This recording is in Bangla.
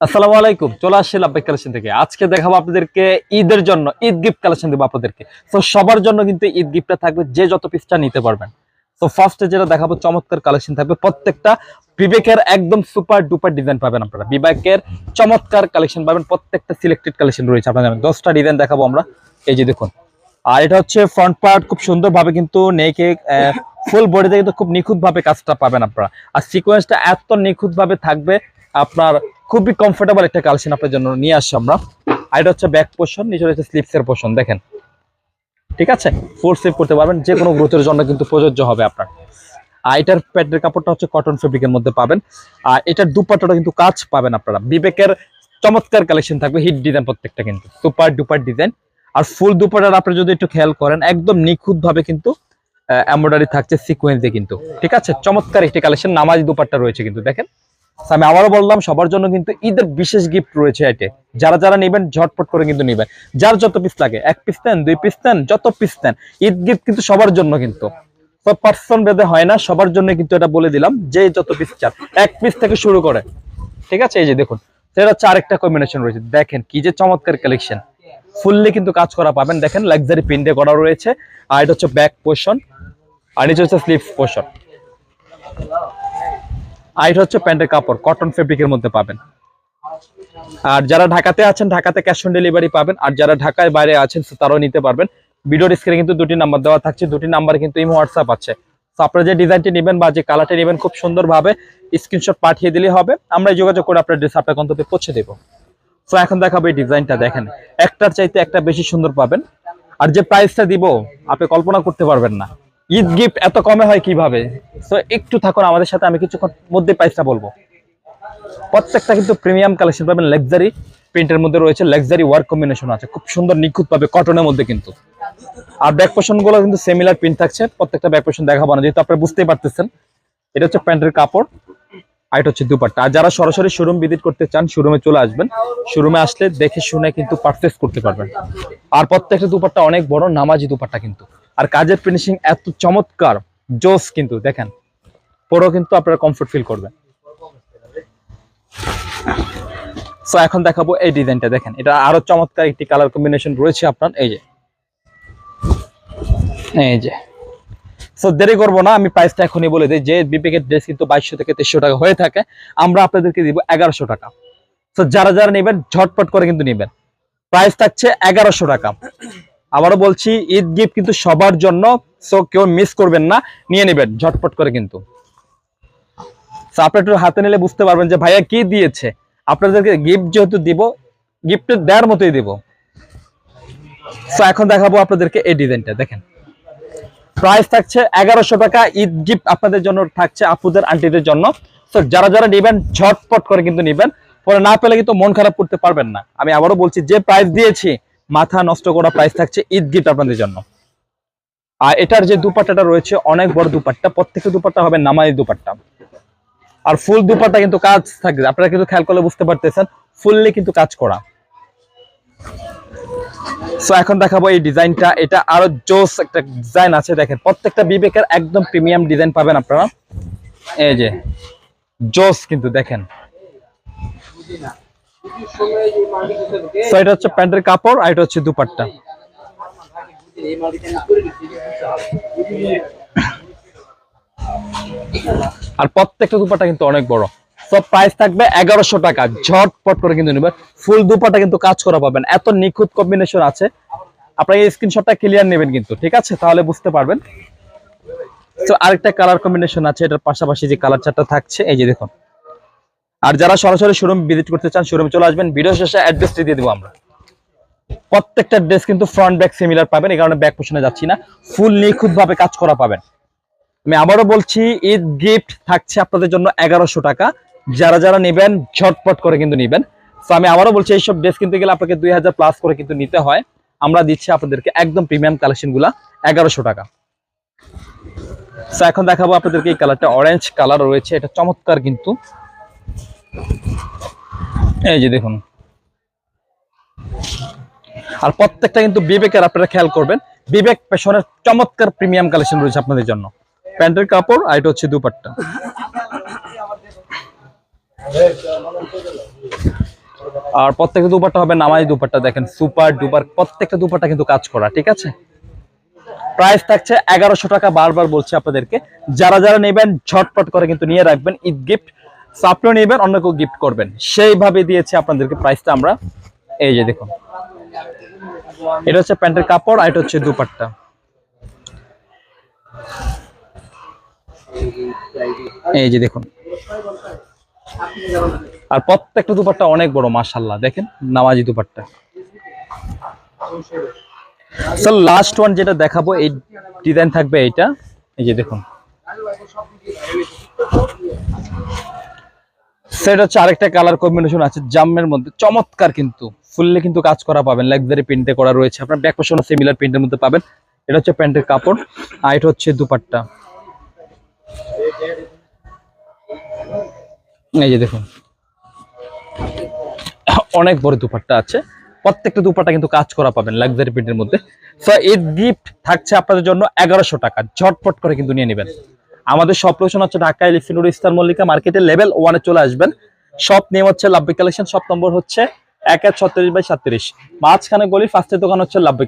আসসালামু আলাইকুম, চলে আসছি লাভবাই কালেকশন থেকে। আজকে দেখাবো আপনাদেরকে ঈদের জন্য, ঈদ গিফট কালেকশন দেবো আপনাদেরকে। তো সবার জন্য কিন্তু ঈদ গিফটটা থাকবে, যে যত পিসটা নিতে পারবেন। তো ফার্স্টে যেটা দেখাবো, চমৎকার কালেকশন থাকবে। প্রত্যেকটা বিবেকের একদম সুপার ডুপার ডিজাইন পাবেন আপনারা। বিবেকের চমৎকার কালেকশন পাবেন, প্রত্যেকটা সিলেক্টেড কালেকশন রয়েছে আপনারা জানেন দশটা ডিজাইন দেখাবো আমরা। এই যে দেখুন। আর এটা হচ্ছে ফ্রন্ট পার্ট খুব সুন্দরভাবে কিন্তু নেকে ফুল বডিতে কিন্তু খুব নিখুঁত ভাবে কাজটা পাবেন আপনারা। আর সিকোয়েন্সটা এত নিখুঁত ভাবে থাকবে, আপনার খুবই কমফোর্টেবল একটা কালেকশন আপনার জন্য নিয়ে আসছি আমরা। আর এটা হচ্ছে ব্যাক পোর্শন নিচে রয়েছে স্লিপসের পোর্শন দেখেন। ঠিক আছে? ফোর সেভ করতে পারবেন যে কোনো গ্রোথের জন্য কিন্তু প্রযোজ্য হবে আপনার। আর এটার প্যাডের কাপড়টা হচ্ছে কটন ফেব্রিকের মধ্যে পাবেন। আর এটার দুপাট্টাটা কিন্তু কাজ পাবেন আপনারা। বিবেকের চমৎকার কালেকশন থাকবে হিট ডিজাইন প্রত্যেকটা কিন্তু। সুপার ডুপার ডিজাইন আর ফুল দুপাটার আপনি যদি একটু খেয়াল করেন, একদম নিখুঁত ভাবে কিন্তু এমব্রয়ডারি থাকছে সিকোয়েন্স কিন্তু। ঠিক আছে? চমৎকার একটি কালেকশন নামাজ দুপাট্টা রয়েছে কিন্তু, দেখেন। আমি আবারও বললাম, সবার জন্য কিন্তু ঈদের বিশেষ গিফট রয়েছে এতে। যারা যারা নেবেন, ঝটপট করে কিন্তু নেবেন। যার যত পিস লাগে, এক পিস নেন, দুই পিস নেন, যত পিস নেন, ঈদ গিফট কিন্তু সবার জন্য কিন্তু। পার্সন ভেদে হয় না, সবার জন্য কিন্তু এটা বলে দিলাম, যে যত পিস চান, এক পিস থেকে শুরু করে। ঠিক আছে? এই যে দেখুন সেটা হচ্ছে আরেকটা কম্বিনেশন রয়েছে। দেখেন কি যে চমৎকার কালেকশন ফুললি কিন্তু কাজ করা পাবেন। দেখেন লাক্সারি প্রিন্টে করা রয়েছে। আর এটা হচ্ছে ব্যাক পোর্শন আর নিচে হচ্ছে স্লিভস পোর্শন আর এটা হচ্ছে প্যান্টের কাপড় কটন ফেব্রিকের মধ্যে পাবেন। আর যারা ঢাকাতে আছেন, ঢাকাতে ক্যাশ অন ডেলিভারি পাবেন। আর যারা ঢাকায় বাইরে আছেন তারাও নিতে পারবেন। ভিডিওর স্ক্রিনে কিন্তু দুটি নাম্বার দেওয়া থাকছে, দুটি নাম্বারে কিন্তু ইমো হোয়াটসঅ্যাপ আছে। তো আপনারা যে ডিজাইনটি নেবেন বা যে কালারটি নেবেন, খুব সুন্দরভাবে স্ক্রিনশট পাঠিয়ে দিলেই হবে। আমরা যোগাযোগ করে আপনার ড্রেস আপনার গন্তব্যে পৌঁছে দেবো। তো এখন দেখাবো এই ডিজাইনটা দেখেন। একটার চাইতে একটা বেশি সুন্দর পাবেন। আর যে প্রাইসটা দিব, আপনি কল্পনা করতে পারবেন না। ঈদ গিফট এত কমে হয় কীভাবে? তো একটু থাকুন, আমাদের সাথে আমি কিছুক্ষণ মধ্যে প্রাইসটা বলব। প্রত্যেকটা কিন্তু প্রিমিয়াম কালেকশন পাবেন লাক্সারি প্রিন্টের মধ্যে রয়েছে লাক্সারি ওয়ার্ক কম্বিনেশন আছে, খুব সুন্দর নিখুঁত পাবে কটনের মধ্যে কিন্তু। আর ব্যাক পোর্শনগুলো কিন্তু সিমিলার প্রিন্ট থাকছে, প্রত্যেকটা ব্যাক পোর্শন দেখাবো না, যেহেতু আপনারা বুঝতেই পারতেছেন। এটা হচ্ছে প্যান্টের কাপড়, আর এটা হচ্ছে দুপাট্টা। আর যারা সরাসরি শোরুম ভিজিট করতে চান শোরুমে চলে আসবেন। শোরুমে আসলে দেখে শুনে কিন্তু পারচেস করতে পারবেন। আর প্রত্যেকটা দুপাট্টা অনেক বড়, নামাজি দুপাট্টা কিন্তু। আর কাজের ফিনিশিং এত চমৎকার, জোস কিন্তু, দেখেন। পরেও কিন্তু আপনারা কমফোর্ট ফিল করবেন। সো এখন দেখাবো এই ডিজাইনটা দেখেন। এটা আরও চমৎকার একটি কালার কম্বিনেশন রয়েছে আপনার, এই যে। এই যে। সো দেরি করব না, আমি প্রাইসটা এখনই বলে দিই। যে বিবেকের ড্রেস কিন্তু বাইশশো থেকে তেইশশো টাকা হয়ে থাকে, আমরা আপনাদেরকে দিব এগারোশো টাকা। তো যারা যারা নেবেন, ঝটপট করে কিন্তু নেবেন। প্রাইস থাকছে এগারোশো টাকা। আবারও বলছি ঈদ গিফট কিন্তু সবার জন্য সো কেউ মিস করবেন না। নিয়ে নেবেন ঝটপট করে কিন্তু। So, আপনি একটু হাতে নিলে বুঝতে পারবেন যে ভাইয়া কি দিয়েছে। আপনাদেরকে গিফট যেহেতু দিব গিফট দেওয়ার মতোই দিব। সো এখন দেখাবো আপনাদেরকে এই ডিজাইনটা দেখেন। প্রাইস থাকছে এগারোশো টাকা ঈদ গিফট আপনাদের জন্য থাকছে আপুদের আন্টিদের জন্য। তো যারা যারা নেবেন ঝটপট করে কিন্তু নেবেন। পরে না পেলে কিন্তু মন খারাপ করতে পারবেন না। আমি আবারও বলছি যে প্রাইস দিয়েছি মাথা নষ্ট করা প্রাইস থাকছে ঈদ গিফট আপনাদের জন্য। আর এটার যে দুপাট্টাটা রয়েছে, অনেক বড় দুপাট্টা প্রত্যেকটা দুপাট্টা হবে নামাই দুপাট্টা। আর ফুল দুপাট্টা কিন্তু কাজ থাকবে, আপনারা কিন্তু খেয়াল করলে বুঝতে পারতেছেন, ফুললি কিন্তু কাজ করা। সো এখন দেখাবো এই ডিজাইনটা, এটা আরও জোস একটা ডিজাইন আছে, দেখেন, প্রত্যেকটা বিবেকের একদম প্রিমিয়াম ডিজাইন পাবেন আপনারা। এই যে, জোস কিন্তু, দেখেন। সো এটা হচ্ছে প্যান্টের কাপড় আর এটা হচ্ছে দুপাট্টা। আর প্রত্যেকটা দুপাট্টা কিন্তু অনেক বড়। সব প্রাইস থাকবে এগারোশো টাকা। ঝটপট করে কিন্তু নেবেন। ফুল দুপাটা কিন্তু কাজ করা পাবেন। এত নিখুঁত কম্বিনেশন আছে। আপনারা এই স্ক্রিনশটটা ক্লিয়ার নেবেন কিন্তু, ঠিক আছে? তাহলে বুঝতে পারবেন। তো আরেকটা কালার কম্বিনেশন আছে। এটার পাশাপাশি যে কালার চারটা থাকছে, এই যে দেখুন। আর যারা সরাসরি শোরুম ভিজিট করতে চান শোরুমে চলে আসবেন। ভিডিও শেষে অ্যাড্রেসটি দিয়ে দেবো আমরা। প্রত্যেকটা ড্রেস কিন্তু ফ্রন্ট ব্যাক সিমিলার পাবেন, এই কারণে ব্যাক পোষণে যাচ্ছি না। ফুল নিখুঁত ভাবে কাজ করা পাবেন। আমি আবারও বলছি, ঈদ গিফট থাকছে আপনাদের জন্য এগারোশো টাকা। যারা যারা নেবেন, ঝটপট করে কিন্তু নেবেন। তো আমি আবারও বলছি, এইসব ড্রেস কিনতে গেলে আপনাকে দুই হাজার প্লাস করে কিন্তু নিতে হয়। আমরা দিচ্ছি আপনাদেরকে একদম প্রিমিয়াম কালেকশনগুলা, এগারোশো টাকা। তো এখন দেখাবো আপনাদেরকে এই কালারটা অরেঞ্জ কালার রয়েছে। এটা চমৎকার কিন্তু। এই যে দেখুন। আর প্রত্যেকটা কিন্তু বিবেকের আপনারা খেয়াল করবেন, বিবেক পেশনের চমৎকার প্রিমিয়াম কালেকশন রয়েছে আপনাদের জন্য। প্যান্টের কাপড় আর এটা হচ্ছে দুপাট্টা। আর প্রত্যেকটা দুপাট্টা হবে নামাজি দুপাট্টা, দেখেন সুপার ডুপার, প্রত্যেকটা দুপাট্টা কিন্তু কাজ করা, ঠিক আছে? প্রাইস থাকছে এগারোশো টাকা, বারবার বলছি আপনাদেরকে, যারা যারা নেবেন, ঝটপট করে কিন্তু নিয়ে রাখবেন ঈদ গিফট। আপনিও নেবেন অন্য কেউ গিফট করবেন। সেইভাবে দিয়েছি আপনাদেরকে প্রাইসটা আমরা। এই যে দেখুন। এটা হচ্ছে প্যান্টের কাপড়, আর এটা হচ্ছে দুপাট্টা। এই যে দেখুন। আর প্রত্যেকটা দুপাট্টা অনেক বড় মাশাল্লাহ দেখেন, নামাজি দুপাট্টা। স্যার লাস্ট ওয়ান যেটা দেখাবো, এই ডিজাইন থাকবে এইটা। এই যে দেখুন। সেটা হচ্ছে আরেকটা কালার কম্বিনেশন আছে, জামের মধ্যে। চমৎকার কিন্তু। ফুললে কিন্তু কাজ করা পাবেন। লাক্সারি প্রিন্টে করা রয়েছে। আপনার ব্যাক পোর্শনও সিমিলার প্রিন্টের মধ্যে পাবেন। এটা হচ্ছে প্যান্টের কাপড়। আর এটা হচ্ছে দুপাট্টা। এই যে দেখুন। অনেক বড় দুপাট্টা আছে। প্রত্যেকটা দুপাট্টা কিন্তু কাজ করা পাবেন লাক্সারি প্রিন্টের মধ্যে। সো ঈদ গিফট থাকছে আপনাদের জন্য এগারোশো টাকা। ঝটপট করে কিন্তু নিয়ে নেবেন। আমাদের সব প্রশ্ন হচ্ছে ঢাকা এলিফিনুর ইস্তার মল্লিকা মার্কেটের লেভেল ওয়ানে চলে আসবেন। সব নেম হচ্ছে লাভ্বি কালেকশন সব নম্বর হচ্ছে এক এক ছত্রিশ বাই সাতত্রিশ মাঝখানে গলি ফার্স্টের দোকান হচ্ছে লাভ্বি